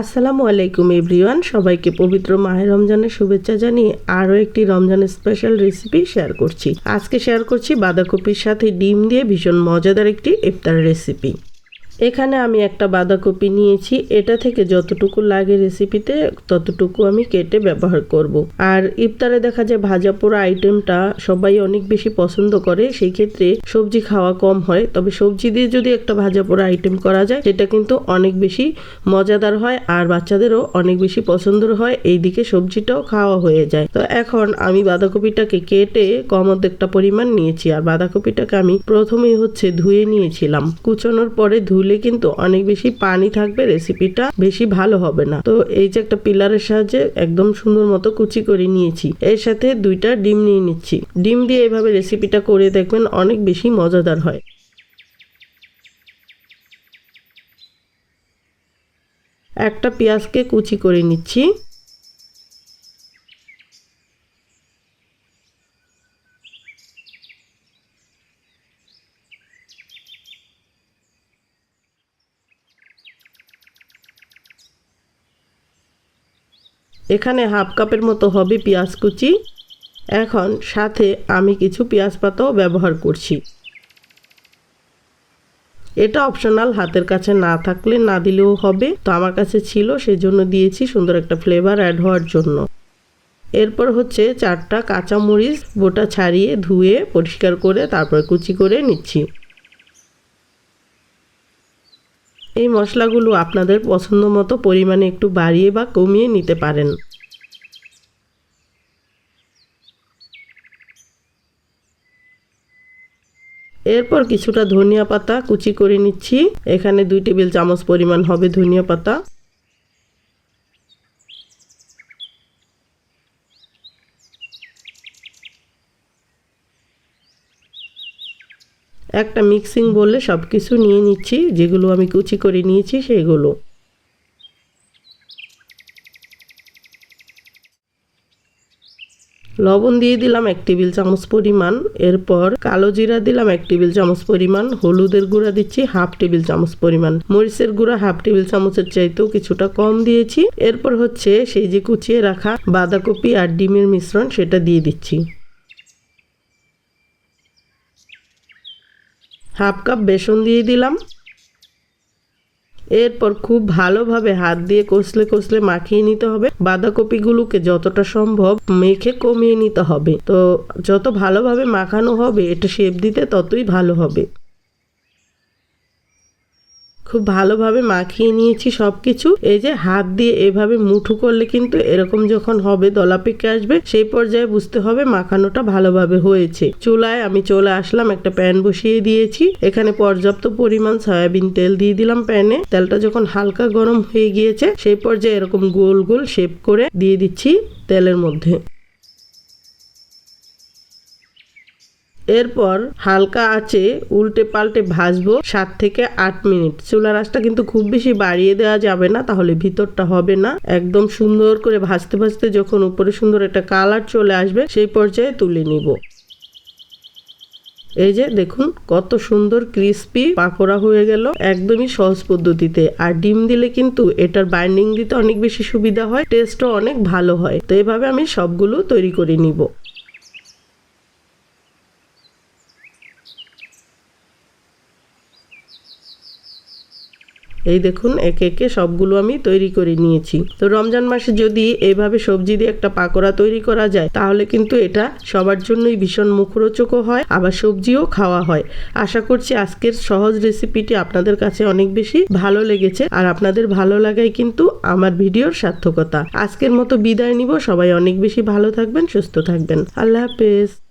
আসসালামু আলাইকুম, এভরিওয়ান। সবাইকে পবিত্র মাহে রমজানের শুভেচ্ছা জানিয়ে আরও একটি রমজানের স্পেশাল রেসিপি শেয়ার করছি। আজকে শেয়ার করছি বাঁধাকপির সাথে ডিম দিয়ে ভীষণ মজাদার একটি ইফতার রেসিপি। এখানে আমি একটা বাঁধাকপি নিয়েছি। এটা থেকে যতটুকু লাগে রেসিপিতে ততটুকু আমি কেটে ব্যবহার করব। আর ইফতারে দেখা যায় ভাজা পোড়া আইটেমটা সবাই অনেক বেশি পছন্দ করে, সেই ক্ষেত্রে সবজি খাওয়া কম হয়। তবে সবজি দিয়ে যদি একটা ভাজা পোড়া আইটেম করা যায়, সেটা কিন্তু অনেক বেশি মজাদার হয় আর বাচ্চাদেরও অনেক বেশি পছন্দের হয়। এইদিকে সবজিটাও খাওয়া হয়ে যায়। তো এখন আমি বাঁধাকপিটাকে কেটে কম অর্ধেকটা পরিমাণ নিয়েছি। আর বাঁধাকপিটাকে আমি প্রথমেই হচ্ছে ধুয়ে নিয়েছিলাম। কুচানোর পরে ধুলে কিন্তু অনেক বেশি পানি থাকবে রেসিপিটা বেশি ভালো হবে না। তো এই যে একটা পিলারের সাহায্যে একদম সুন্দর মতো কুচি করে নিয়েছি। এর সাথে দুইটা ডিম নিয়ে নিচ্ছি। ডিম দিয়ে এভাবে রেসিপিটা করে দেখবেন অনেক বেশি মজাদার হয়। একটা পেঁয়াজকে কুচি করে নিচ্ছি। এখানে হাফ কাপের মতো হবে পেঁয়াজ কুচি। এখন সাথে আমি কিছু পেঁয়াজ পাতাও ব্যবহার করছি। এটা অপশনাল, হাতের কাছে না থাকলে না দিলেও হবে। তো আমার কাছে ছিল সেই জন্য দিয়েছি সুন্দর একটা ফ্লেভার অ্যাড হওয়ার জন্য। এরপর হচ্ছে চারটা কাঁচামরিচ, বোটা ছাড়িয়ে ধুয়ে পরিষ্কার করে তারপর কুচি করে নিচ্ছি। এই মশলাগুলো আপনাদের পছন্দ মতো পরিমাণে একটু বাড়িয়ে বা কমিয়ে নিতে পারেন। এরপর কিছুটা ধনিয়া পাতা কুচি করে নিচ্ছি। এখানে দুই টেবিল চামচ পরিমাণ হবে ধনিয়া পাতা। একটা মিক্সিং বলে সব কিছু নিয়ে নিচ্ছি, যেগুলো আমি কুচি করে নিয়েছি সেগুলো। লবণ দিয়ে দিলাম এক টেবিল চামচ পরিমাণ, এরপর কালো জিরা দিলাম এক টেবিল চামচ পরিমাণ, হলুদের গুঁড়া দিচ্ছি হাফ টেবিল চামচ পরিমাণ। মরিচের গুঁড়া হাফ টেবিল চামচের চাইতেও কিছুটা কম দিয়েছি। এরপর হচ্ছে সেই যে কুচিয়ে রাখা বাঁধাকপি আর ডিমের মিশ্রণ সেটা দিয়ে দিচ্ছি। হাফ কাপ বেসন দিয়ে দিলাম। এরপর খুব ভালোভাবে হাত দিয়ে কষলে কষলে মাখিয়ে নিতে হবে। বাঁধাকপিগুলোকে যতটা সম্ভব মেখে কমিয়ে নিতে হবে। তো যত ভালোভাবে মাখানো হবে, এটা শেপ দিতে ততই ভালো হবে। খুব ভালোভাবে মাখিয়ে নিয়েছি সব কিছু এই যে হাত দিয়ে এভাবে মুঠু করলে কিন্তু এরকম যখন হবে, দলা পেকে আসবে, সেই পর্যায়ে বুঝতে হবে মাখানোটা ভালোভাবে হয়েছে। চুলায় আমি চলে আসলাম, একটা প্যান বসিয়ে দিয়েছি। এখানে পর্যাপ্ত পরিমাণ সয়াবিন তেল দিয়ে দিলাম প্যানে। তেলটা যখন হালকা গরম হয়ে গিয়েছে, সেই পর্যায়ে এরকম গোল গোল শেপ করে দিয়ে দিচ্ছি তেলের মধ্যে। এরপর হালকা আঁচে উল্টে পাল্টে ভাজবো সাত থেকে আট মিনিট। চুলার আঁচটা কিন্তু খুব বেশি বাড়িয়ে দেওয়া যাবে না, তাহলে ভিতরটা হবে না। একদম সুন্দর করে ভাজতে ভাজতে যখন উপরে সুন্দর একটা কালার চলে আসবে, সেই পর্যায়ে তুলে নিব। এই যে দেখুন, কত সুন্দর ক্রিস্পি পাকোড়া হয়ে গেল একদমই সহজ পদ্ধতিতে। আর ডিম দিলে কিন্তু এটার বাইন্ডিং দিতে অনেক বেশি সুবিধা হয়, টেস্টও অনেক ভালো হয়। তো এভাবে আমি সবগুলো তৈরি করে নিব। এই দেখুন, একে একে সবগুলো আমি তৈরি করে নিয়েছি। তো রমজান মাসে যদি এইভাবে সবজি দিয়ে একটা পাকোড়া তৈরি করা যায়, তাহলে কিন্তু এটা সবার জন্যই ভীষণ মুখরোচকও হয়, আবার সবজিও খাওয়া হয়। আশা করছি আজকের সহজ রেসিপিটি আপনাদের কাছে অনেক বেশি ভালো লেগেছে, আর আপনাদের ভালো লাগাই কিন্তু আমার ভিডিওর সার্থকতা। আজকের মতো বিদায় নিব, সবাই অনেক বেশি ভালো থাকবেন, সুস্থ থাকবেন। আল্লাহ হাফেজ।